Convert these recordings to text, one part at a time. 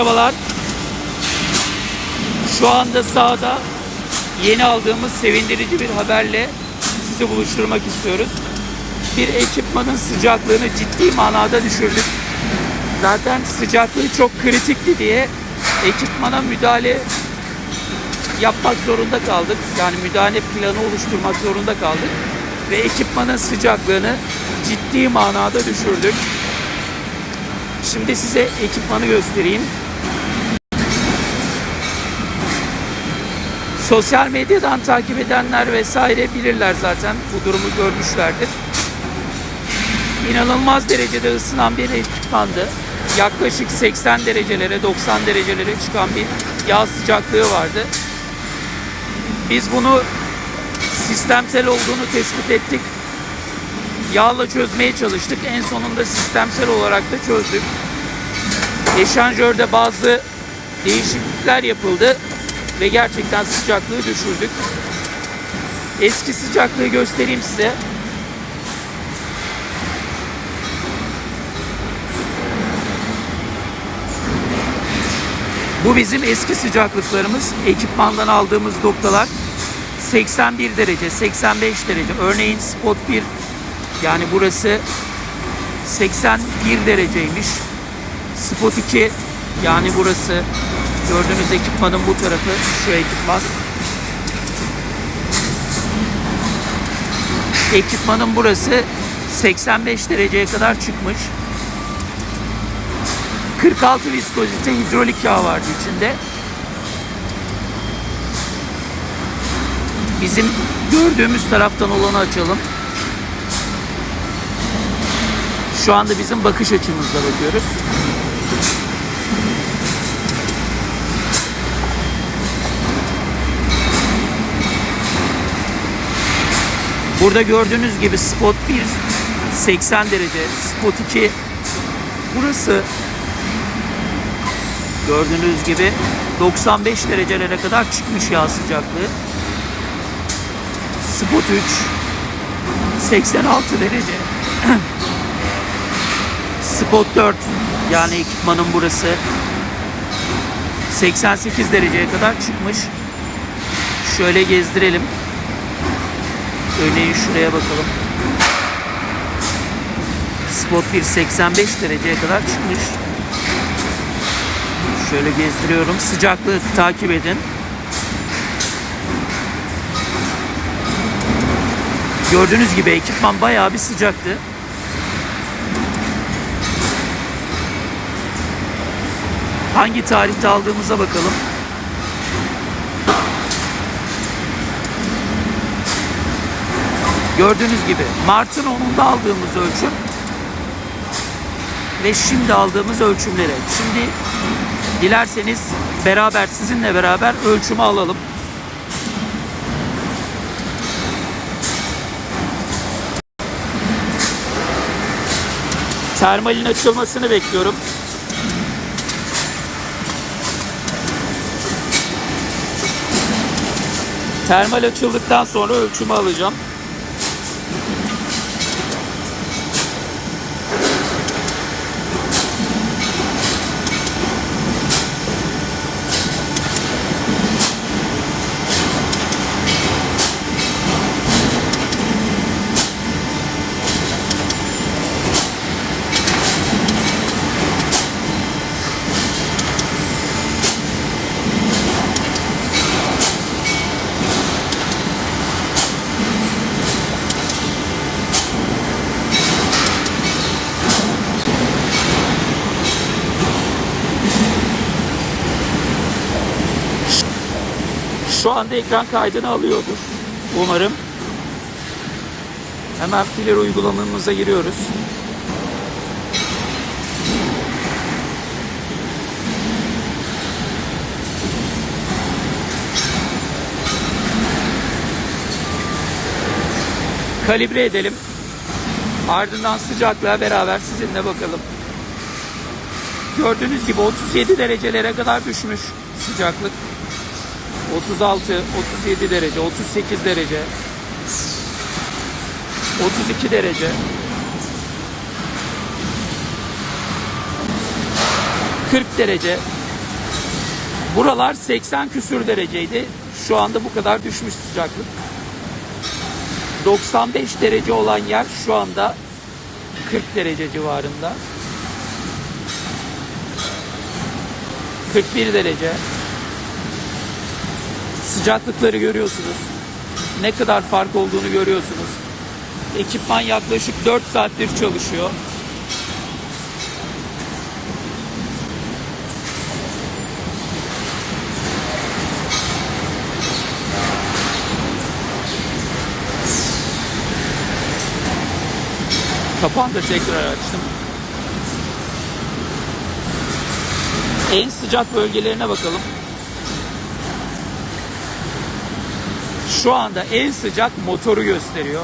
Merhabalar. Şu anda sahada yeni aldığımız sevindirici bir haberle sizi buluşturmak istiyoruz. Bir ekipmanın sıcaklığını ciddi manada düşürdük. Zaten sıcaklığı çok kritikti diye ekipmana müdahale yapmak zorunda kaldık. Yani müdahale planı oluşturmak zorunda kaldık. Ve ekipmanın sıcaklığını ciddi manada düşürdük. Şimdi size ekipmanı göstereyim. Sosyal medyadan takip edenler vesaire bilirler zaten. Bu durumu görmüşlerdir. İnanılmaz derecede ısınan bir ekipmandı. Yaklaşık 80 derecelere, 90 derecelere çıkan bir yağ sıcaklığı vardı. Biz bunu sistemsel olduğunu tespit ettik. Yağla çözmeye çalıştık. En sonunda sistemsel olarak da çözdük. Eşanjörde bazı değişiklikler yapıldı ve gerçekten sıcaklığı düşürdük. Eski sıcaklığı göstereyim size. Bu bizim eski sıcaklıklarımız. Ekipmandan aldığımız noktalar 81 derece, 85 derece. Örneğin spot 1 yani burası 81 dereceymiş. Spot 2 yani burası gördüğünüz ekipmanın bu tarafı şu ekipman. Ekipmanın burası 85 dereceye kadar çıkmış. 46 viskozite hidrolik yağ vardı içinde. Bizim gördüğümüz taraftan olanı açalım. Şu anda bizim bakış açımızla bakıyoruz. Burada gördüğünüz gibi spot 1 80 derece, spot 2 burası gördüğünüz gibi 95 derecelere kadar çıkmış yağ sıcaklığı. Spot 3 86 derece. Spot 4 yani ekipmanın burası 88 dereceye kadar çıkmış. Şöyle gezdirelim. Örneğin şuraya bakalım. Spot 1 85 dereceye kadar çıkmış. Şöyle gezdiriyorum. Sıcaklığı takip edin. Gördüğünüz gibi ekipman bayağı bir sıcaktı. Hangi tarihte aldığımıza bakalım. Gördüğünüz gibi Mart'ın 10'unda aldığımız ölçüm ve şimdi aldığımız ölçümlere. Şimdi dilerseniz beraber sizinle beraber ölçümü alalım. Termalin açılmasını bekliyorum. Termal açıldıktan sonra ölçümü alacağım. Şu anda ekran kaydını alıyordur. Umarım. Hemen filir uygulamamıza giriyoruz. Kalibre edelim. Ardından sıcaklığa beraber sizinle bakalım. Gördüğünüz gibi 37 derecelere kadar düşmüş sıcaklık. 36, 37 derece, 38 derece, 32 derece, 40 derece, Buralar 80 küsür dereceydi. Şu anda bu kadar düşmüş sıcaklık. 95 derece olan yer şu anda 40 derece civarında. 41 derece. Sıcaklıkları görüyorsunuz. Ne kadar fark olduğunu görüyorsunuz. Ekipman yaklaşık 4 saattir çalışıyor. Kapağını da tekrar açtım. En sıcak bölgelerine bakalım. Şu anda en sıcak motoru gösteriyor.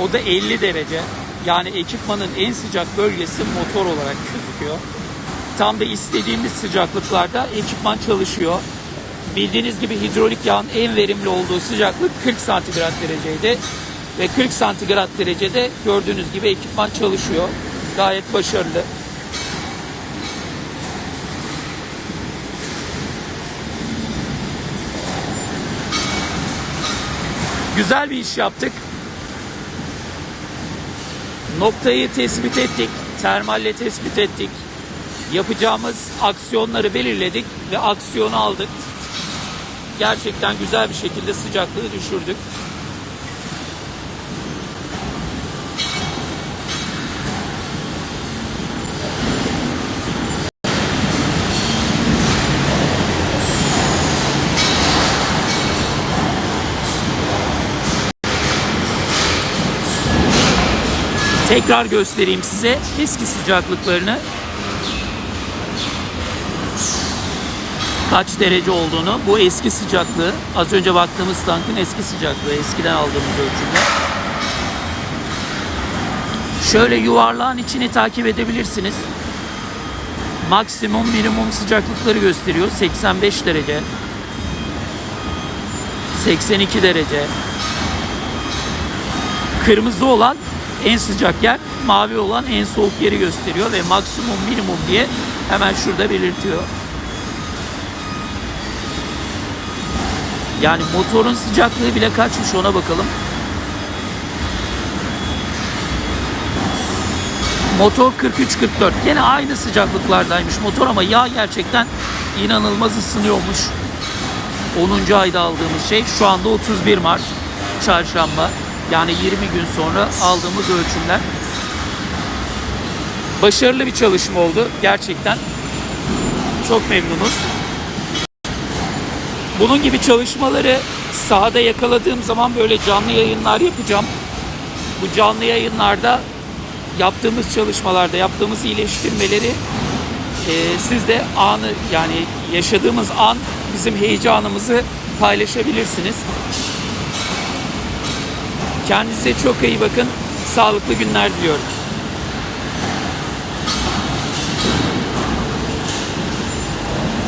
O da 50 derece. Yani ekipmanın en sıcak bölgesi motor olarak gözüküyor. Tam da istediğimiz sıcaklıklarda ekipman çalışıyor. Bildiğiniz gibi hidrolik yağın en verimli olduğu sıcaklık 40 santigrat dereceydi. Ve 40 santigrat derecede gördüğünüz gibi ekipman çalışıyor. Gayet başarılı. Güzel bir iş yaptık. Noktayı tespit ettik. Termalle tespit ettik. Yapacağımız aksiyonları belirledik ve aksiyonu aldık. Gerçekten güzel bir şekilde sıcaklığı düşürdük. Tekrar göstereyim size eski sıcaklıklarını. Kaç derece olduğunu. Bu eski sıcaklığı. Az önce baktığımız tankın eski sıcaklığı. Eskiden aldığımız ölçümde. Şöyle yuvarlağın içini takip edebilirsiniz. Maksimum minimum sıcaklıkları gösteriyor. 85 derece. 82 derece. Kırmızı olan en sıcak yer, mavi olan en soğuk yeri gösteriyor ve maksimum minimum diye hemen şurada belirtiyor. Yani motorun sıcaklığı bile kaçmış ona bakalım. Motor 43-44. Yine aynı sıcaklıklardaymış motor ama yağ gerçekten inanılmaz ısınıyormuş. 10. ayda aldığımız şey şu anda 31 Mart çarşamba. Yani 20 gün sonra aldığımız ölçümler. Başarılı bir çalışma oldu gerçekten. Çok memnunuz. Bunun gibi çalışmaları sahada yakaladığım zaman böyle canlı yayınlar yapacağım. Bu canlı yayınlarda yaptığımız çalışmalarda yaptığımız iyileştirmeleri e, siz de anı yani yaşadığımız an bizim heyecanımızı paylaşabilirsiniz. Kendinize çok iyi bakın. Sağlıklı günler diliyorum.